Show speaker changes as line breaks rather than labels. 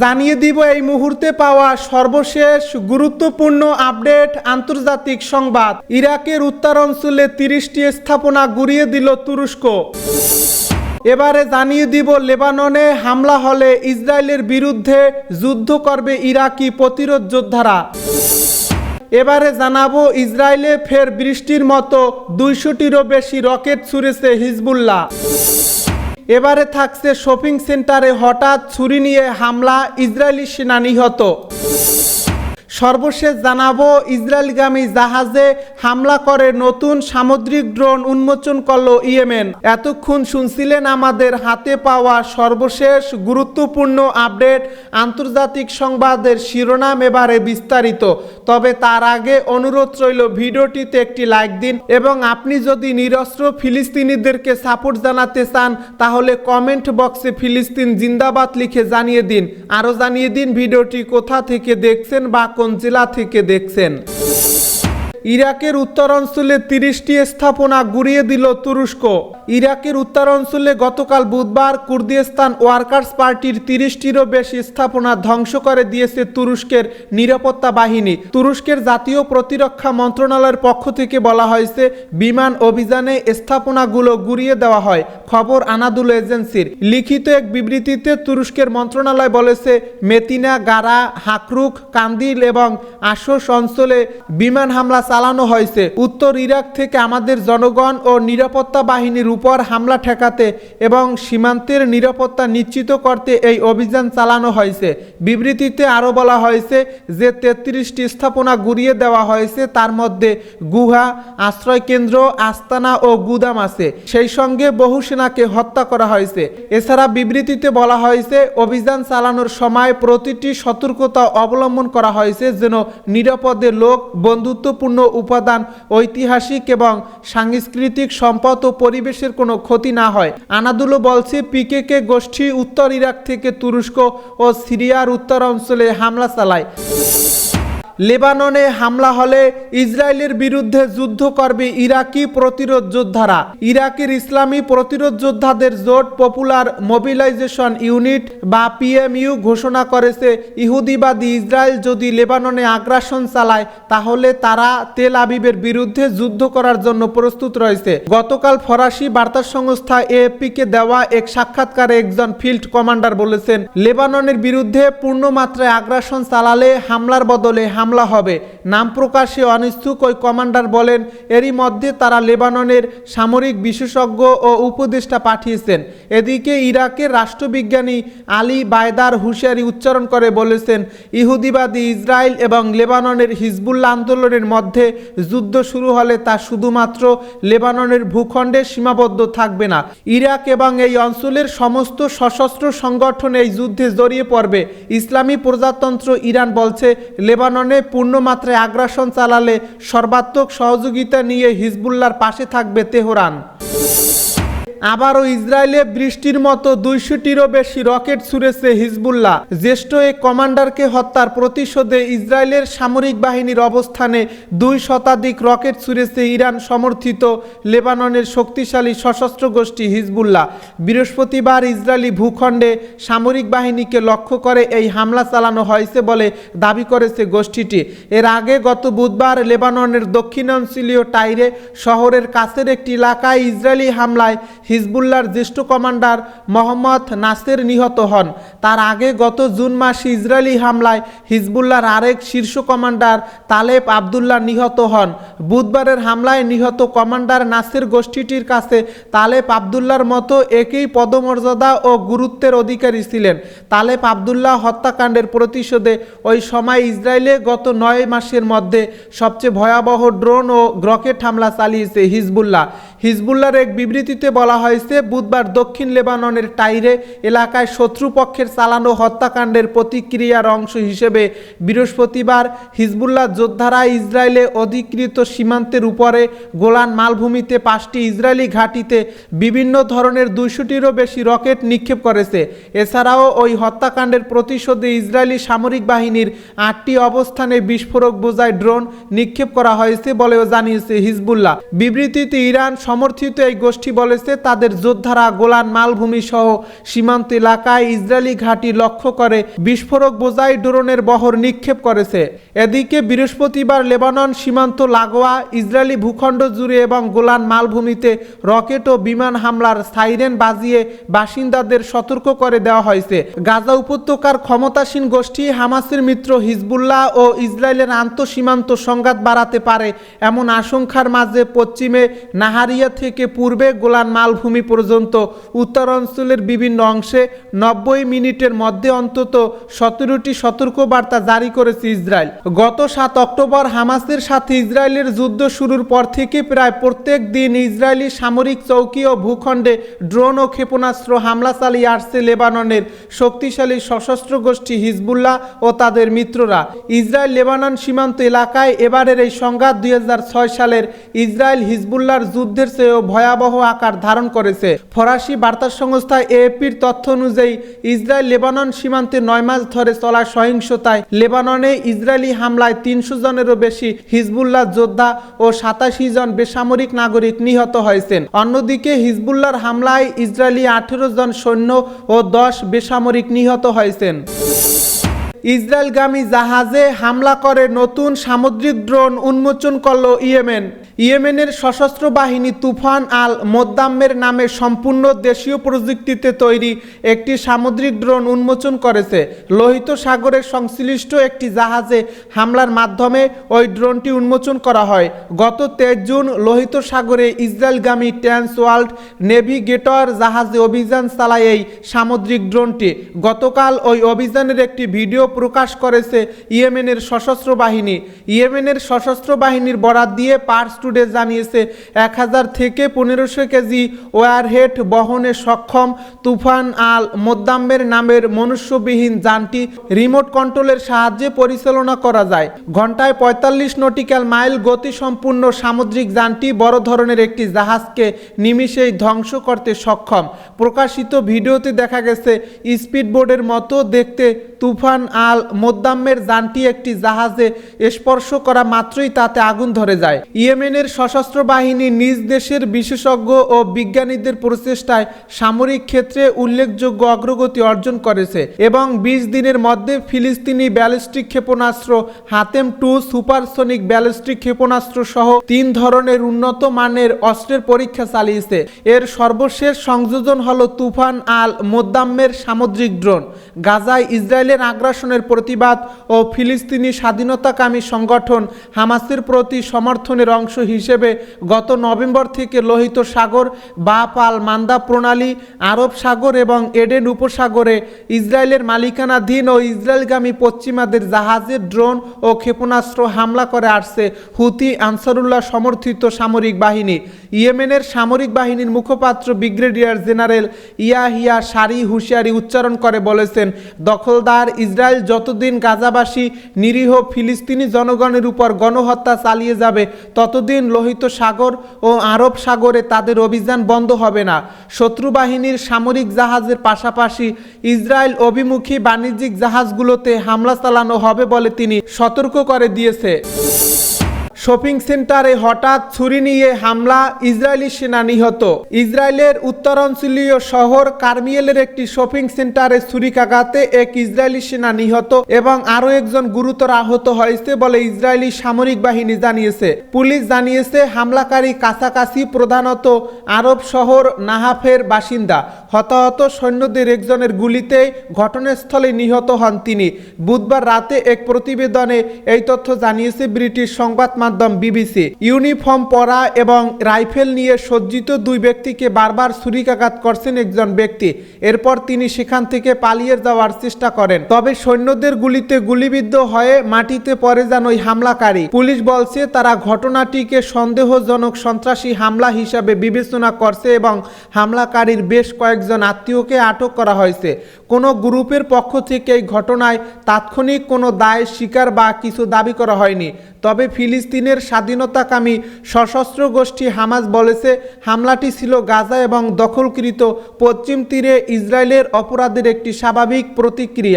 জানিয়ে দিব এই মুহূর্তে পাওয়া সর্বশেষ গুরুত্বপূর্ণ আপডেট আন্তর্জাতিক সংবাদ। ইরাকের উত্তর অঞ্চলে তিরিশটি স্থাপনা গুড়িয়ে দিল তুরস্ক। এবারে জানিয়ে দিব লেবাননে হামলা হলে ইসরায়েলের বিরুদ্ধে যুদ্ধ করবে ইরাকি প্রতিরোধ যোদ্ধারা। এবারে জানাব ইসরায়েলে ফের বৃষ্টির মতো দুইশোটিরও বেশি রকেট ছুড়েছে হিজবুল্লাহ। এবারে থাকছে শপিং সেন্টারে হঠাৎ ছুরি নিয়ে হামলা ইসরায়েলি সেনা নিহত সর্বশেষ জানাব, ইসরায়েলগামী জাহাজে হামলা করে নতুন সামুদ্রিক ড্রোন উন্মোচন করল ইয়েমেন। এতক্ষণ শুনছিলেন আমাদের হাতে পাওয়া সর্বশেষ গুরুত্বপূর্ণ আপডেট, আন্তর্জাতিক সংবাদের শিরোনাম এবারে বিস্তারিত। তবে তার আগে অনুরোধ রইল, ভিডিওটিতে একটি লাইক দিন এবং আপনি যদি নিরস্ত্র ফিলিস্তিনিদেরকে সাপোর্ট জানাতে চান, তাহলে কমেন্ট বক্সে ফিলিস্তিন জিন্দাবাদ লিখে জানিয়ে দিন। আরও জানিয়ে দিন ভিডিওটি কোথা থেকে দেখছেন বা কোন জেলা থেকে দেখছেন? ইরাকের উত্তরাঞ্চলে তিরিশটি স্থাপনা গুড়িয়ে দিল তুরস্ক। ইরাকের উত্তরাঞ্চলে গতকাল বুধবার কুর্দিস্তান ওয়ার্কার্স পার্টির তিরিশটিরও বেশি স্থাপনা ধ্বংস করে দিয়েছে তুরস্কের নিরাপত্তা বাহিনী। তুরস্কের জাতীয় প্রতিরক্ষা মন্ত্রণালয়ের পক্ষ থেকে বলা হয়েছে, বিমান অভিযানে স্থাপনাগুলো গুড়িয়ে দেওয়া হয়, খবর আনাদুল এজেন্সির। লিখিত এক বিবৃতিতে তুরস্কের মন্ত্রণালয় বলেছে, মেতিনা, গারা, হাকরুক, কান্দিল এবং আশোস অঞ্চলে বিমান হামলা চালানো হয়েছে। উত্তর ইরাক থেকে আমাদের জনগণ ও নিরাপত্তা বাহিনীর উপর হামলা ঠেকাতে এবং সীমান্তের নিরাপত্তা নিশ্চিত করতে এই অভিযান চালানো হয়েছে। বিবৃতিতে আরও বলা হয়েছে যে, তেত্রিশটি স্থাপনা গুড়িয়ে দেওয়া হয়েছে। তার মধ্যে গুহা, আশ্রয়কেন্দ্র, আস্তানা ও গুদাম আছে। সেই সঙ্গে বহু সেনাকে হত্যা করা হয়েছে। এছাড়া বিবৃতিতে বলা হয়েছে, অভিযান চালানোর সময় প্রতিটি সতর্কতা অবলম্বন করা হয়েছে যেন নিরাপদে লোক বন্ধুত্বপূর্ণ উপাদান ঐতিহাসিক এবং সাংস্কৃতিক সম্পদ ও পরিবেশের কোনো ক্ষতি না হয়। আনাদুলো বলছে, পিকেকে গোষ্ঠী উত্তর ইরাক থেকে তুরস্ক ও সিরিয়ার উত্তর অঞ্চলে হামলা চালায়। লেবাননে হামলা হলে ইসরায়েলের বিরুদ্ধে যুদ্ধ করবে ইরাকি প্রতিরোধ যোদ্ধারা। ইরাকের ইসলামী প্রতিরোধ যোদ্ধাদের জোট পপুলার মোবিলাইজেশন ইউনিট বা পিএমইউ ঘোষণা করেছে, ইহুদিবাদী ইসরায়েল যদি লেবাননে আগ্রাসন চালায়, তাহলে তারা তেল আবিবের বিরুদ্ধে যুদ্ধ করার জন্য প্রস্তুত রয়েছে। গতকাল ফরাসি বার্তা সংস্থা এএফপিকে দেওয়া এক সাক্ষাৎকারে একজন ফিল্ড কমান্ডার বলেছেন, লেবাননের বিরুদ্ধে পূর্ণমাত্রায় আগ্রাসন চালালে হামলার বদলে হামলা হবে। নাম প্রকাশে অনিচ্ছুক ওই কমান্ডার বলেন, এরই মধ্যে তারা লেবাননের সামরিক বিশেষজ্ঞ ও উপদেষ্টা পাঠিয়েছেন। এদিকে ইরাকের রাষ্ট্রবিজ্ঞানী আলী বায়দার হুঁশিয়ারি উচ্চারণ করে বলেছেন, ইহুদিবাদী ইসরায়েল এবং লেবাননের হিজবুল্লাহ আন্দোলনের মধ্যে যুদ্ধ শুরু হলে তা শুধুমাত্র লেবাননের ভূখণ্ডে সীমাবদ্ধ থাকবে না। ইরাক এবং এই অঞ্চলের সমস্ত সশস্ত্র সংগঠন এই যুদ্ধে জড়িয়ে পড়বে। ইসলামী প্রজাতন্ত্র ইরান বলছে, লেবাননে পূর্ণমাত্রায় আগ্রাসন চালালে সর্বাত্মক সহযোগিতা নিয়ে হিজবুল্লার পাশে থাকবে তেহরান। আবারও ইসরায়েলে বৃষ্টির মতো দুইশোটিরও বেশি রকেট ছুড়েছে হিজবুল্লাহ। জ্যেষ্ঠ এক কমান্ডারকে হত্যার প্রতিশোধে ইসরায়েলের সামরিক বাহিনীর অবস্থানে দুই শতাধিক রকেট ছুড়েছে ইরান সমর্থিত লেবাননের শক্তিশালী সশস্ত্র গোষ্ঠী হিজবুল্লাহ। বৃহস্পতিবার ইসরায়েলি ভূখণ্ডে সামরিক বাহিনীকে লক্ষ্য করে এই হামলা চালানো হয়েছে বলে দাবি করেছে গোষ্ঠীটি। এর আগে গত বুধবার লেবাননের দক্ষিণাঞ্চলীয় টাইরে শহরের কাছের একটি এলাকায় ইসরায়েলি হামলায় হিজবুল্লার জ্যেষ্ঠ কমান্ডার মোহাম্মদ নাসের নিহত হন। তার আগে গত জুন মাসে ইসরায়েলি হামলায় হিজবুল্লার আরেক শীর্ষ কমান্ডার তালেব আবদুল্লাহ নিহত হন। বুধবারের হামলায় নিহত কমান্ডার নাসের গোষ্ঠীটির কাছে তালেব আবদুল্লার মতো একই পদমর্যাদা ও গুরুত্বের অধিকারী ছিলেন। তালেব আবদুল্লাহ হত্যাকাণ্ডের প্রতিশোধে ওই সময় ইসরায়েলে গত নয় মাসের মধ্যে সবচেয়ে ভয়াবহ ড্রোন ও রকেট হামলা চালিয়েছে হিজবুল্লাহ। হিজবুল্লার এক বিবৃতিতে বলা হয়েছে, বুধবার দক্ষিণ লেবাননের টাইরে এলাকায় শত্রুপক্ষের চালানো হত্যাকাণ্ডের প্রতিক্রিয়ার অংশ হিসেবে বৃহস্পতিবার হিজবুল্লাহ যোদ্ধারা ইসরায়েলে অধিকৃত সীমান্তের উপরে গোলান মালভূমিতে পাঁচটি ইসরায়েলি ঘাঁটিতে বিভিন্ন ধরনের দুইশোটিরও বেশি রকেট নিক্ষেপ করেছে। এছাড়াও ওই হত্যাকাণ্ডের প্রতিশোধে ইসরায়েলি সামরিক বাহিনীর আটটি অবস্থানে বিস্ফোরক বোঝায় ড্রোন নিক্ষেপ করা হয়েছে বলেও জানিয়েছে হিজবুল্লাহ। বিবৃতিতে ইরান সমর্থিত এই গোষ্ঠী বলেছে তাদের যোদ্ধারা গোলান মালভূমি সহ সীমান্ত এলাকায় ইসরায়েলি ঘাঁটি লক্ষ্য করে। বিস্ফোরক বোঝাই ড্রোনের বহর নিক্ষেপ করেছে। এদিকে বৃহস্পতিবার লেবানন সীমান্ত লাগোয়া, ইসরায়েলি ভূখণ্ড জুড়ে এবং গোলান মালভূমিতে রকেট ও বিমান হামলার সাইরেন বাজিয়ে বাসিন্দাদের সতর্ক করে দেওয়া হয়েছে। গাজা উপত্যকার ক্ষমতাসীন গোষ্ঠী হামাসের মিত্র হিজবুল্লাহ ও ইসরায়েলের আন্তঃসীমান্ত সংঘাত বাড়াতে পারে এমন আশঙ্কার মাঝে পশ্চিমে নাহারিয়া থেকে পূর্বে গোলান মালভূমি পর্যন্ত উত্তরাঞ্চলের বিভিন্ন অংশে নব্বই মিনিটের মধ্যে অন্তত সতেরোটি সতর্কবার্তা জারি করেছে ইসরায়েল। গত সাত অক্টোবর হামাসের সাথে ইসরায়েলের যুদ্ধ শুরুর পর থেকে প্রায় প্রত্যেক দিন ইসরায়েলি সামরিক চৌকি ও ভূখণ্ডে ড্রোন ও ক্ষেপণাস্ত্র হামলা চালিয়ে আসছে লেবাননের শক্তিশালী সশস্ত্র গোষ্ঠী হিজবুল্লাহ ও তাদের মিত্ররা। ইসরায়েল লেবানন সীমান্ত এলাকায় এবারের এই সংঘাত দুই হাজার ছয় সালের ইসরায়েল হিজবুল্লাহর যুদ্ধের চেয়েও ভয়াবহ আকার ধারণ করেছে। ফরাসি বার্তা সংস্থা এএপির তথ্য অনুযায়ী, ইসরায়েল লেবানন সীমান্তে নয় মাস ধরে চলা সহিংসতায় লেবাননে ইসরায়েলি হামলায় তিনশো জনেরও বেশি হিজবুল্লাহ যোদ্ধা ও সাতাশি জন বেসামরিক নাগরিক নিহত হয়েছেন। অন্যদিকে, হিজবুল্লাহর হামলায় ইসরায়েলি আঠেরো জন সৈন্য ও দশ বেসামরিক নিহত হয়েছেন। ইসরায়েলগামী জাহাজে হামলা করে নতুন সামুদ্রিক ড্রোন উন্মোচন করল ইয়েমেন। ইয়েমেনের সশস্ত্র বাহিনী তুফান আল মোদ্দাম্মের নামে সম্পূর্ণ দেশীয় প্রযুক্তিতে তৈরি একটি সামুদ্রিক ড্রোন উন্মোচন করেছে। লোহিত সাগরের সংশ্লিষ্ট একটি জাহাজে হামলার মাধ্যমে ওই ড্রোনটি উন্মোচন করা হয়। গত তেইশ জুন লোহিত সাগরে ইসরায়েলগামী ট্যান্স ওয়ার্ল্ড নেভিগেটর জাহাজে অভিযান চালায় এই সামুদ্রিক ড্রোনটি। গতকাল ওই অভিযানের একটি ভিডিও প্রকাশ করেছে ইয়েমেনের সশস্ত্র বাহিনী। ইয়েমেনের সশস্ত্র বাহিনীর বরাত দিয়ে পার্স টুডে জানিয়েছে, এক হাজার থেকে পনেরোশো কেজি ওয়ারহেড বহনে সক্ষম তুফান আল মোদ্দাম্মের নামের মনুষ্যবিহীন যানটি রিমোট কন্ট্রোলের সাহায্যে পরিচালনা করা যায়। ঘন্টায় পঁয়তাল্লিশ নটিক্যাল মাইল গতিসম্পূর্ণ সামুদ্রিক যানটি বড় ধরনের একটি জাহাজকে নিমিষেই ধ্বংস করতে সক্ষম। প্রকাশিত ভিডিওতে দেখা গেছে স্পিডবোর্ডের মতো দেখতে তুফান আল মোদ্দাম্মের যানটি একটি জাহাজে স্পর্শ করা মাত্রই তাতে আগুন ধরে যায়। ইয়েমেনের সশস্ত্র বাহিনী নিজ দেশের বিশেষজ্ঞ ও বিজ্ঞানীদের প্রচেষ্টায় সামরিক ক্ষেত্রে উল্লেখযোগ্য অগ্রগতি অর্জন করেছে এবং বিশ দিনের মধ্যে ফিলিস্তিনি ব্যালিস্টিক ক্ষেপণাস্ত্র, হাতেম টু সুপারসনিক ব্যালিস্টিক ক্ষেপণাস্ত্র সহ তিন ধরনের উন্নত মানের অস্ত্রের পরীক্ষা চালিয়েছে। এর সর্বশেষ সংযোজন হল তুফান আল মোদ্দাম্মের সামুদ্রিক ড্রোন। গাজায় ইসরায়েলের আগ্রাসনের প্রতিবাদ ও ফিলিস্তিনি স্বাধীনতাকামী সংগঠন হামাসের প্রতি সমর্থনের অংশ হিসেবে গত নভেম্বর থেকে লোহিত সাগর বা পাল মান্দা প্রণালী, আরব সাগর এবং এডেন উপসাগরে ইসরায়েলের মালিকানাধীন ও ইসরায়েলগামী পশ্চিমাদের জাহাজের ড্রোন ও ক্ষেপণাস্ত্র হামলা করে আসছে হুতি আনসারুল্লাহ সমর্থিত সামরিক বাহিনী। ইয়েমেনের সামরিক বাহিনীর মুখপাত্র ব্রিগেডিয়ার জেনারেল ইয়াহিয়া সারি হুঁশিয়ারি উচ্চারণ করে বলেছেন, দখলদার ইসরায়েল যতদিন গাজাবাসী নিরীহ ফিলিস্তিনি জনগণের উপর গণহত্যা চালিয়ে যাবে, ততদিন লোহিত সাগর ও আরব সাগরে তাদের অভিযান বন্ধ হবে না। শত্রু বাহিনীর সামরিক জাহাজের পাশাপাশি ইসরায়েল অভিমুখী বাণিজ্যিক জাহাজগুলোতে হামলা চালানো হবে বলে তিনি সতর্ক করে দিয়েছে। শপিং সেন্টারে হঠাৎ ছুরি নিয়ে হামলা ইসরায়েলি সেনা নিহত। ইসরায়েলের উত্তরাঞ্চলীয় শহর কার্মিয়েলের একটি শপিং সেন্টারে ছুরিকাঘাতে এক ইসরায়েলি সেনা নিহত এবং আরও একজন গুরুতর আহত হয়েছে বলে ইসরায়েলি সামরিক বাহিনী জানিয়েছে। পুলিশ জানিয়েছে, হামলাকারী কাছাকাছি প্রধানত আরব শহর নাহাফের বাসিন্দা। হতাহত সৈন্যদের একজনের গুলিতে ঘটনাস্থলে নিহত হন তিনি। বুধবার রাতে এক প্রতিবেদনে এই তথ্য জানিয়েছে ব্রিটিশ সংবাদ মাধ্যম বিবিসি। ইউনিফর্ম পরা এবং রাইফেল নিয়ে সজ্জিত দুই ব্যক্তিকে বারবার ছুরিকাঘাত করছেন একজন ব্যক্তি। এরপর তিনি সেখান থেকে পালিয়ে যাওয়ার চেষ্টা করেন। তবে সৈন্যদের গুলিতে গুলিবিদ্ধ হয়ে মাটিতে পড়ে যান ওই হামলাকারী। পুলিশ বলছে, তারা ঘটনাটিকে সন্দেহজনক সন্ত্রাসী হামলা হিসাবে বিবেচনা করছে এবং হামলাকারীর বেশ কয়েকজন আত্মীয়কে আটক করা হয়েছে। কোনো গ্রুপের পক্ষ থেকে এই ঘটনায় তাৎক্ষণিক কোনো দায় স্বীকার বা কিছু দাবি করা হয়নি। তবে ফিলিস্তিনের স্বাধীনতাকামী সশস্ত্র গোষ্ঠী হামাজ বলেছে, হামলাটি ছিল গাজা এবং দখলকৃত পশ্চিম তীরে ইসরায়েলের অপরাধের একটি স্বাভাবিক প্রতিক্রিয়া।